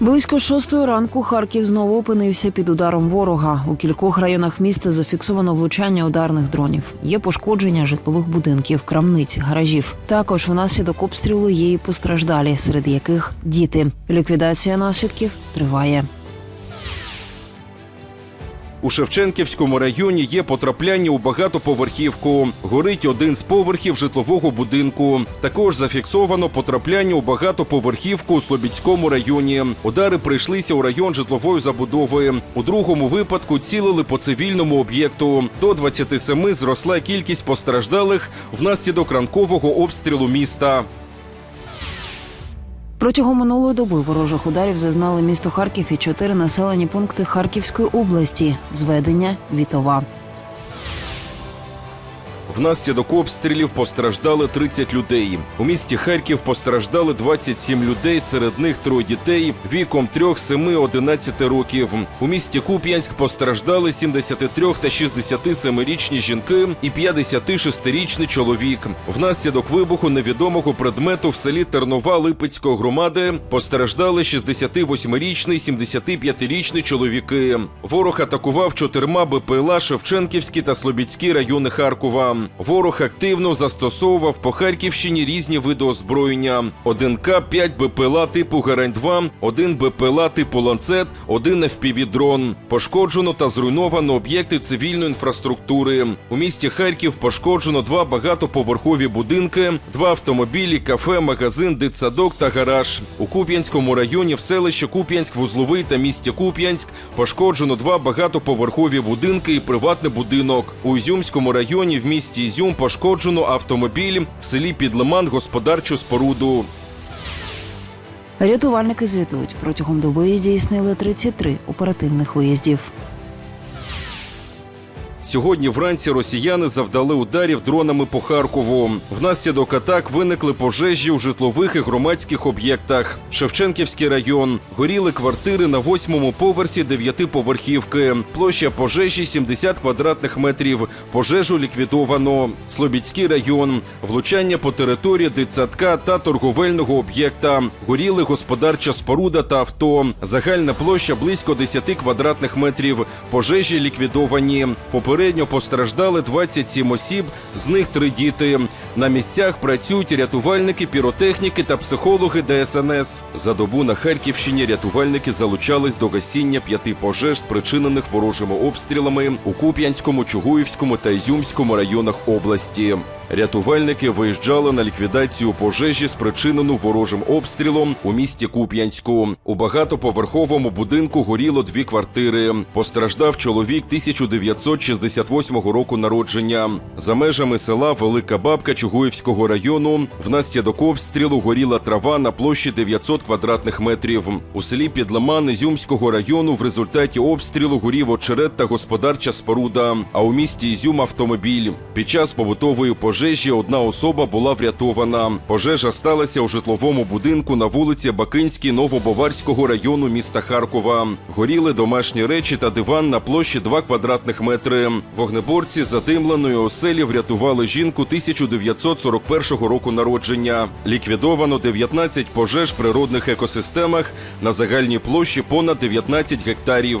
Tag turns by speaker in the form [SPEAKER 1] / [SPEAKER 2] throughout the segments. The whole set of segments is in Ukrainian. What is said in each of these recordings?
[SPEAKER 1] Близько шостої ранку Харків знову опинився під ударом ворога. У кількох районах міста зафіксовано влучання ударних дронів. Є пошкодження житлових будинків, крамниць, гаражів. Також внаслідок обстрілу є і постраждалі, серед яких діти. Ліквідація наслідків триває.
[SPEAKER 2] У Шевченківському районі є потрапляння у багатоповерхівку. Горить один з поверхів житлового будинку. Також зафіксовано потрапляння у багатоповерхівку у Слобідському районі. Удари прийшлися у район житлової забудови. У другому випадку цілили по цивільному об'єкту. До 27 зросла кількість постраждалих внаслідок ранкового обстрілу міста.
[SPEAKER 1] Протягом минулої доби ворожих ударів зазнали місто Харків і чотири населені пункти Харківської області. Зведення Вітова.
[SPEAKER 2] Внаслідок обстрілів постраждали 30 людей. У місті Харків постраждали 27 людей, серед них троє дітей віком 3, 7, 11 років. У місті Куп'янськ постраждали 73 та 67-річні жінки і 56-річний чоловік. Внаслідок вибуху невідомого предмету в селі Тернова Липецької громади постраждали 68-річний, 75-річний чоловіки. Ворог атакував чотирма БПЛА Шевченківські та Слобідські райони Харкова. Ворог активно застосовував по Харківщині різні види озброєння: 1 К-5 БПЛА типу Герань-2, 1 БПЛА типу Ланцет, 1 FPV-дрон. Пошкоджено та зруйновано об'єкти цивільної інфраструктури. У місті Харків пошкоджено два багатоповерхові будинки, два автомобілі, кафе, магазин, дитсадок та гараж. У Куп'янському районі в селищі Куп'янськ, Вузловий та місті Куп'янськ пошкоджено два багатоповерхові будинки і приватний будинок. У Ізюмському районі в місті Ізюм пошкоджено автомобіль в селі Підлиман господарчу споруду.
[SPEAKER 1] Рятувальники звітують, протягом доби здійснили 33 оперативних виїздів.
[SPEAKER 2] Сьогодні вранці росіяни завдали ударів дронами по Харкову. Внаслідок атак виникли пожежі у житлових і громадських об'єктах. Шевченківський район горіли квартири на восьмому поверсі дев'ятиповерхівки. Площа пожежі 70 квадратних метрів. Пожежу ліквідовано. Слобідський район, влучання по території дитсадка та торговельного об'єкта. Горіли господарча споруда та авто. Загальна площа близько 10 квадратних метрів. Пожежі ліквідовані. Попередньо постраждали 27 осіб, з них три діти. На місцях працюють рятувальники, піротехніки та психологи ДСНС. За добу на Харківщині рятувальники залучались до гасіння п'яти пожеж, спричинених ворожими обстрілами у Куп'янському, Чугуївському та Ізюмському районах області. Рятувальники виїжджали на ліквідацію пожежі, спричинену ворожим обстрілом у місті Куп'янську. У багатоповерховому будинку горіло дві квартири. Постраждав чоловік 1968 року народження. За межами села Велика Бабка Чугуївського району внаслідок обстрілу горіла трава на площі 900 квадратних метрів. У селі Підлеман Ізюмського району в результаті обстрілу горів очерет та господарча споруда. А у місті Ізюм автомобіль. Під час побутової пожежі одна особа була врятована. Пожежа сталася у житловому будинку на вулиці Бакинській Новобоварського району міста Харкова. Горіли домашні речі та диван на площі 2 квадратних метри. Вогнеборці задимленої оселі врятували жінку 1941 року народження. Ліквідовано 19 пожеж в природних екосистемах на загальній площі понад 19 гектарів.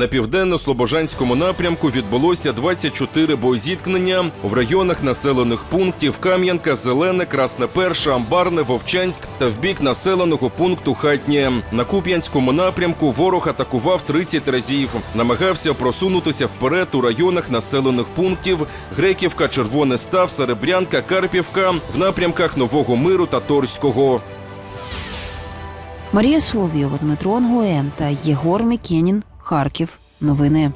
[SPEAKER 2] На південно-слобожанському напрямку відбулося 24 боєзіткнення в районах населених пунктів Кам'янка, Зелене, Красне Перше, Амбарне, Вовчанськ та в бік населеного пункту Хатнє. На Куп'янському напрямку ворог атакував 30 разів. Намагався просунутися вперед у районах населених пунктів Греківка, Червоне Став, Серебрянка, Карпівка в напрямках Нового Миру та Торського.
[SPEAKER 1] Марія Соловйова, Дмитро Ангуен та Єгор Мікенін. Харків. Новини.